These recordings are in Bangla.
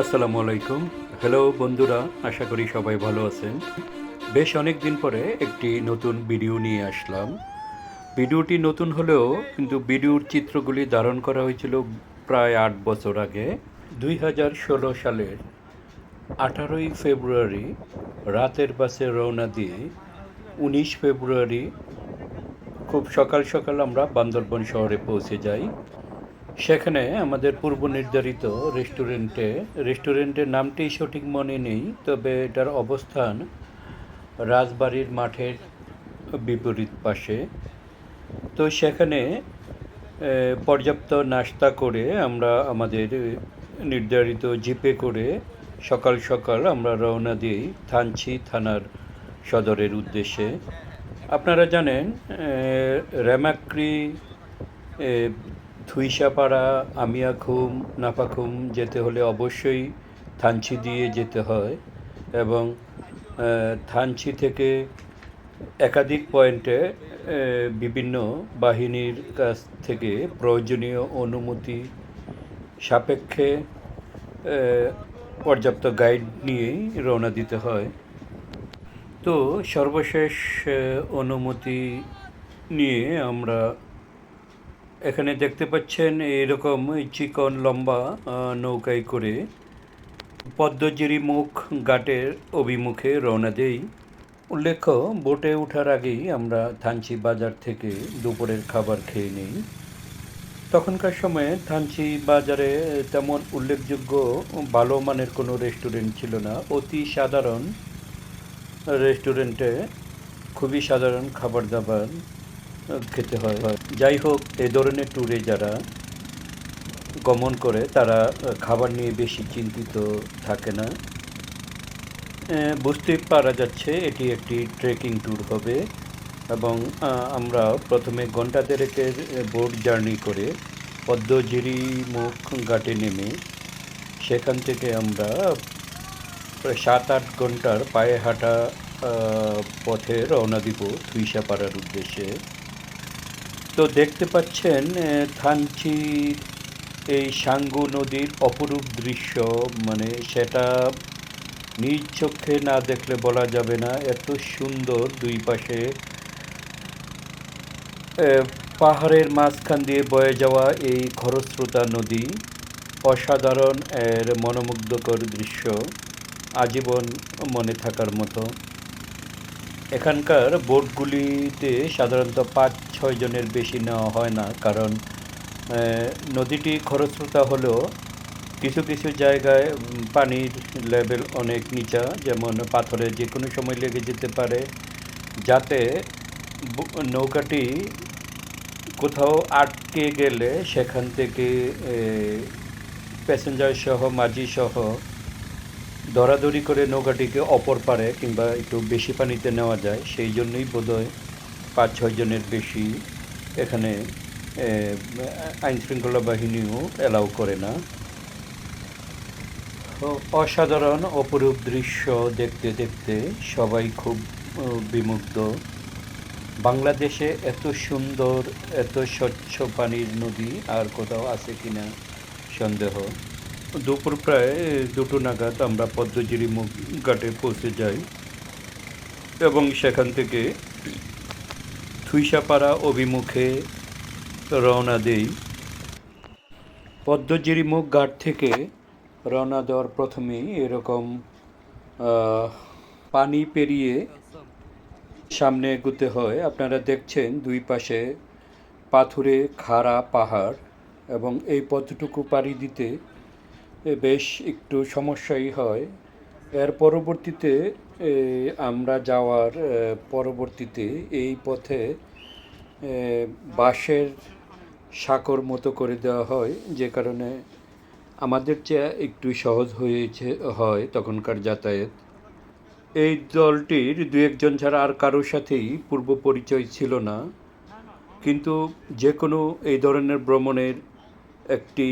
আসসালামু আলাইকুম। হ্যালো বন্ধুরা, আশা করি সবাই ভালো আছেন। বেশ অনেক দিন পরে একটি নতুন ভিডিও নিয়ে আসলাম। ভিডিওটি নতুন হলেও কিন্তু ভিডিওর চিত্রগুলি ধারণ করা হয়েছিল প্রায় আট বছর আগে, দুই হাজার ষোলো সালের আঠারোই ফেব্রুয়ারি, রাতের বাসে রওনা দিয়ে উনিশ ফেব্রুয়ারি, খুব সকাল সকাল আমরা বান্দরবন শহরে পৌঁছে যাই। সেখানে আমাদের পূর্ব নির্ধারিত রেস্টুরেন্টে, রেস্টুরেন্টের নামটি সঠিক মনে নেই, তবে এটার অবস্থান রাজবাড়ির মাঠের বিপরীত পাশে। তো সেখানে পর্যাপ্ত নাস্তা করে আমরা আমাদের নির্ধারিত জিপে করে সকাল সকাল আমরা রওনা দিই থানচি থানার সদরের উদ্দেশ্যে। আপনারা জানেন রেমাক্রি থুইসাপাড়া, আমিয়াখুম নাফাখুম যেতে হলে অবশ্যই থানচি দিয়ে যেতে হয় এবং থানচি থেকে একাধিক পয়েন্টে বিভিন্ন বাহিনীর কাছ থেকে প্রয়োজনীয় অনুমতি সাপেক্ষে পর্যাপ্ত গাইড নিয়েই রওনা দিতে হয়। তো সর্বশেষ অনুমতি নিয়ে আমরা এখানে দেখতে পাচ্ছেন এরকম চিকন লম্বা নৌকায় করে পদ্মজিরি মুখ ঘাটের অভিমুখে রওনা দেই। উল্লেখ্য, বোটে ওঠার আগেই আমরা থানচি বাজার থেকে দুপুরের খাবার খেয়ে নিই। তখনকার সময়ে থানচি বাজারে তেমন উল্লেখযোগ্য ভালো মানের কোনো রেস্টুরেন্ট ছিল না। অতি সাধারণ রেস্টুরেন্টে খুবই সাধারণ খাবার দাবার খেতে হয়। যাই হোক, এ ধরনের ট্যুরে যারা গমন করে, তারা খাবার নিয়ে বেশি চিন্তিত থাকে না। বুঝতে পারা যাচ্ছে এটি একটি ট্রেকিং ট্যুর হবে এবং আমরা প্রথমে ঘণ্টা দেড়েকের বোট জার্নি করে পদ্মঝিরি মুখ ঘাটে নেমে সেখান থেকে আমরা সাত আট ঘণ্টার পায়ে হাঁটা পথে রওনা দিব থুইসাপাড়ার উদ্দেশ্যে। তো দেখতে পাচ্ছেন থানচির এই সাঙ্গু নদীর অপরূপ দৃশ্য। মানে সেটা নিজ চোখে না দেখলে বলা যাবে না, এত সুন্দর দুই পাশে। পাহাড়ের মাঝখান দিয়ে বয়ে যাওয়া এই খরস্রোতা নদী অসাধারণ, এর মনোমুগ্ধকর দৃশ্য। আজীবন মনে থাকার মতো। এখানকার বোটগুলিতে সাধারণত পাঁচ, ছয় জনের বেশি নেওয়া হয় না, কারণ নদীটি খরস্রোতা হলেও কিছু কিছু জায়গায় পানির লেভেল অনেক নিচা, যেমন পাথরে যে কোনো সময় লেগে যেতে পারে, যাতে নৌকাটি কোথাও আটকে গেলে সেখান থেকে প্যাসেঞ্জার সহ মাঝি সহ দরাদরি করে নৌকাটিকে অপর পারে কিংবা একটু বেশি পানিতে নেওয়া যায়, সেই জন্যই বোধহয় পাঁচ ছয় জনের বেশি এখানে আইন শৃঙ্খলা বাহিনীও অ্যালাউ করে না। অসাধারণ, অপরূপ দৃশ্য দেখতে দেখতে সবাই খুব বিমুগ্ধ। বাংলাদেশে এত সুন্দর, এত স্বচ্ছ পানির নদী আর কোথাও আছে কিনা সন্দেহ। দুপুর প্রায় দুটো নাগাদ আমরা পদ্মজিরি ঘাটে পৌঁছে যাই এবং সেখান থেকে থুইসাপাড়া অভিমুখে রওনা দেই। পদ্মজিরি মুখ ঘাট থেকে রওনা দেওয়ার প্রথমেই এরকম পানি পেরিয়ে সামনে এগুতে হয়। আপনারা দেখছেন দুই পাশে পাথুরে খাড়া পাহাড় এবং এই পথটুকু পাড়ি দিতে বেশ একটু সমস্যাই হয়। এর পরবর্তীতে আমরা যাওয়ার পরবর্তীতে এই পথে বাঁশের সাঁকর মতো করে দেওয়া হয়, যে কারণে আমাদের চেয়ে একটু সহজ হয়েছে, হয় তখনকার যাতায়াত। এই দলটির দু একজন ছাড়া আর কারোর সাথেই পূর্ব পরিচয় ছিল না। কিন্তু যে কোনো এই ধরনের ভ্রমণের একটি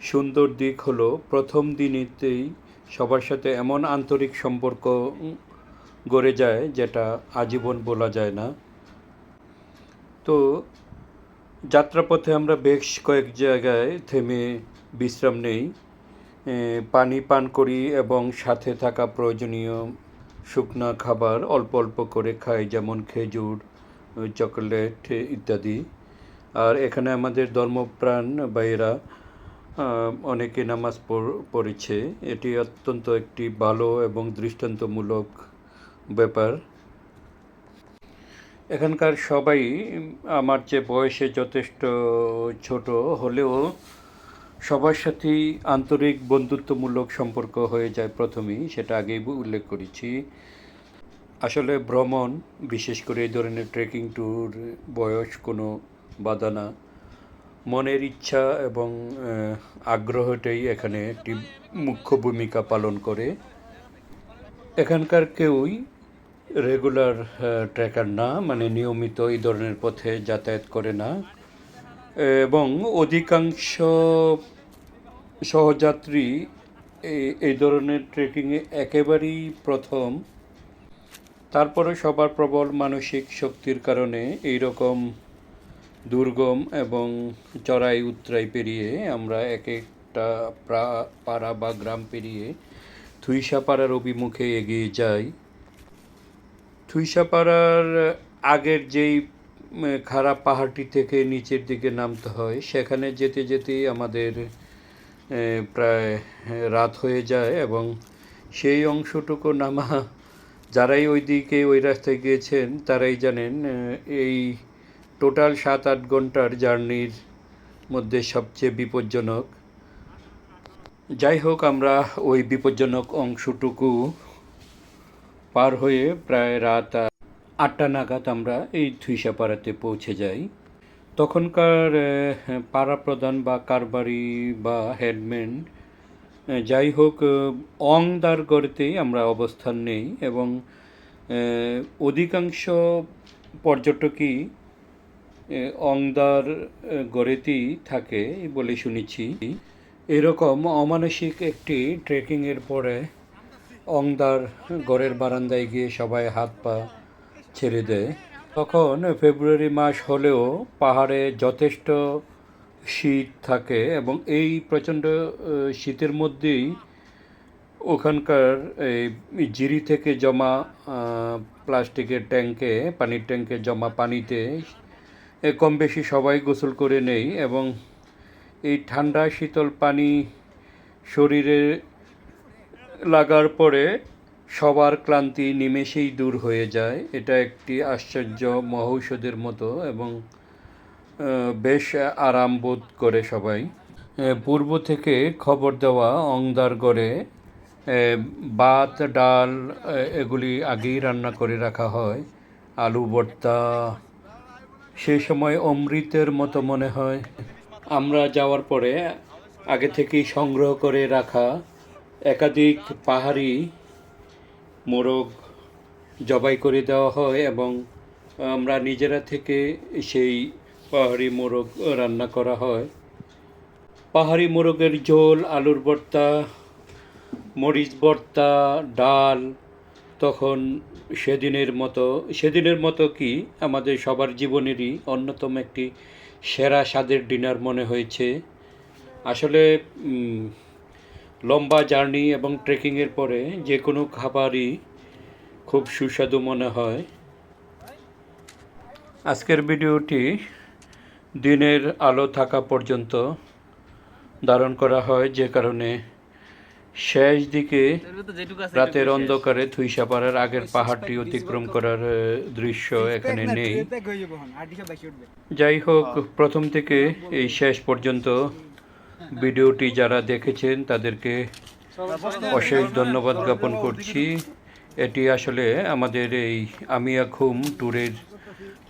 সুন্দর দিক হলো প্রথম দিনেতেই সবার সাথে এমন আন্তরিক সম্পর্ক গড়ে যায় যেটা আজীবন বলা যায় না। তো যাত্রাপথে আমরা বেশ কয়েক জায়গায় থেমে বিশ্রাম নেই। পানি পান করি এবং সাথে থাকা প্রয়োজনীয় শুকনা খাবার অল্প অল্প করে খাই যেমন খেজুর চকোলেট ইত্যাদি। আর এখানে আমাদের ধর্মপ্রাণ আহ, অনেকে নামাজ পড়- পড়েছে। এটি অত্যন্ত একটি ভালো এবং দৃষ্টান্তমূলক ব্যাপার। এখানকার সবাই আমার যে বয়সে যথেষ্ট ছোট হলেও সবার সাথেই আন্তরিক বন্ধুত্বমূলক সম্পর্ক হয়ে যায় প্রথমেই, সেটা আগেই উল্লেখ করেছি। আসলে ভ্রমণ, বিশেষ করে এই ধরনের ট্রেকিং ট্যুর বয়স কোনো বাধা না। মনের ইচ্ছা এবং আগ্রহটাই এখানে একটি মুখ্য ভূমিকা পালন করে। এখানকার কেউই রেগুলার ট্রেকার না মানে নিয়মিত এই ধরনের পথে যাতায়াত করে না। এবং অধিকাংশ সহযাত্রী এই- ধরনের ট্রেকিংয়ে একেবারেই প্রথম। তারপরে সবার প্রবল মানসিক শক্তির কারণে এই রকম দুর্গম এবং চড়াই উতরাই পেরিয়ে আমরা এক একটা পাড়া বা গ্রাম পেরিয়ে থুইসাপাড়ার অভিমুখে এগিয়ে যাই। থুইসাপাড়ার আগের যেই খারাপ পাহাড়টি থেকে নিচের দিকে নামতে হয়, সেখানে যেতে যেতেই আমাদের প্রায় রাত হয়ে যায় এবং সেই অংশটুকু নামা যারাই ওই দিকে ওই রাস্তায় গিয়েছেন তারাই জানেন এই টোটাল সাত আট ঘণ্টার জার্নির মধ্যে সবচেয়ে বিপজ্জনক। যাই হোক আমরা ওই বিপজ্জনক অংশটুকু পার হয়ে প্রায় রাত আটটা নাগাদ আমরা এই থুইসাপাড়াতে পৌঁছে যাই। তখনকার পাড়া প্রধান বা কারবারি বা হেডম্যান যাই হোক অংদার গড়তেই আমরা অবস্থান নেই এবং অধিকাংশ পর্যটকই অংদার গড়েতেই থাকে বলে শুনেছি। এরকম অমানসিক একটি ট্রেকিংয়ের পরে অংদার গড়ের বারান্দায় গিয়ে সবাই হাত পা ছেড়ে দেয়। তখন ফেব্রুয়ারি মাস হলেও পাহাড়ে যথেষ্ট শীত থাকে এবং এই প্রচণ্ড শীতের মধ্যেই ওখানকার এই জিরি থেকে জমা প্লাস্টিকের ট্যাঙ্কে পানির ট্যাঙ্কে জমা পানিতে কম বেশি সবাই গোসল করে নেই এবং এই ঠান্ডা শীতল পানি শরীরে লাগার পরে সবার ক্লান্তি নিমেষেই দূর হয়ে যায়। এটা একটি আশ্চর্য মহৌষধের মতো এবং বেশ আরাম বোধ করে সবাই। পূর্ব থেকে খবর দেওয়া অংদারগড়ে ভাত, ডাল এগুলি আগেই রান্না করে রাখা হয়। আলু, ভর্তা সেই সময় অমৃতের মতো মনে হয়। আমরা যাওয়ার পরে আগে থেকেই সংগ্রহ করে রাখা একাধিক পাহাড়ি মোরগ জবাই করে দেওয়া হয় এবং আমরা নিজেরা থেকে সেই পাহাড়ি মোরগ রান্না করা হয়। পাহাড়ি মোরগের ঝোল, আলুর ভর্তা, মরিচ ভর্তা, ডাল তখন সেদিনের মতো সেদিনের মতো কি আমাদের সবার জীবনেরই অন্যতম একটি সেরা স্বাদের ডিনার মনে হয়েছে। আসলে লম্বা জার্নি এবং ট্রেকিংয়ের পরে যে কোনো খাবারই খুব সুস্বাদু মনে হয়। আজকের ভিডিওটি দিনের আলো থাকা পর্যন্ত ধারণ করা হয় যে কারণে শেষ দিকে রাতের অন্ধকারে থুইসা থুইসাপাড়ার আগের পাহাড়টি অতিক্রম করার দৃশ্য এখানে নেই। যাই হোক প্রথম থেকে এই শেষ পর্যন্ত ভিডিওটি যারা দেখেছেন তাদেরকে অশেষ ধন্যবাদ জ্ঞাপন করছি। এটি আসলে আমাদের এই আমিয়া খুম ট্যুরের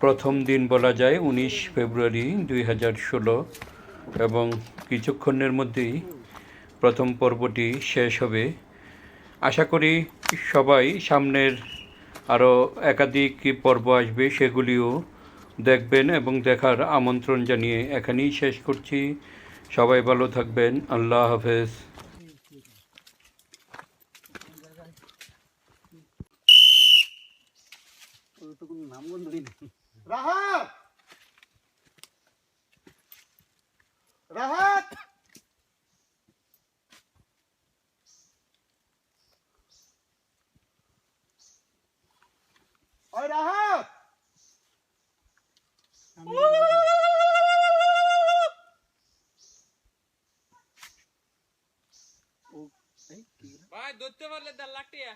প্রথম দিন বলা যায় উনিশ ফেব্রুয়ারি দুই হাজার ষোলো এবং কিছুক্ষণের মধ্যেই প্রথম পর্বটি শেষ হবে। আশা করি সবাই সামনের আরও একাধিক পর্ব আসবে, সেগুলিও দেখবেন এবং দেখার আমন্ত্রণ জানিয়ে এখানেই শেষ করছি। সবাই ভালো থাকবেন। আল্লাহ হাফেজ। রাহাত! রাহাত! ওই রাহাত ভাই ধরতে পারলে দেড় লাখ টাকা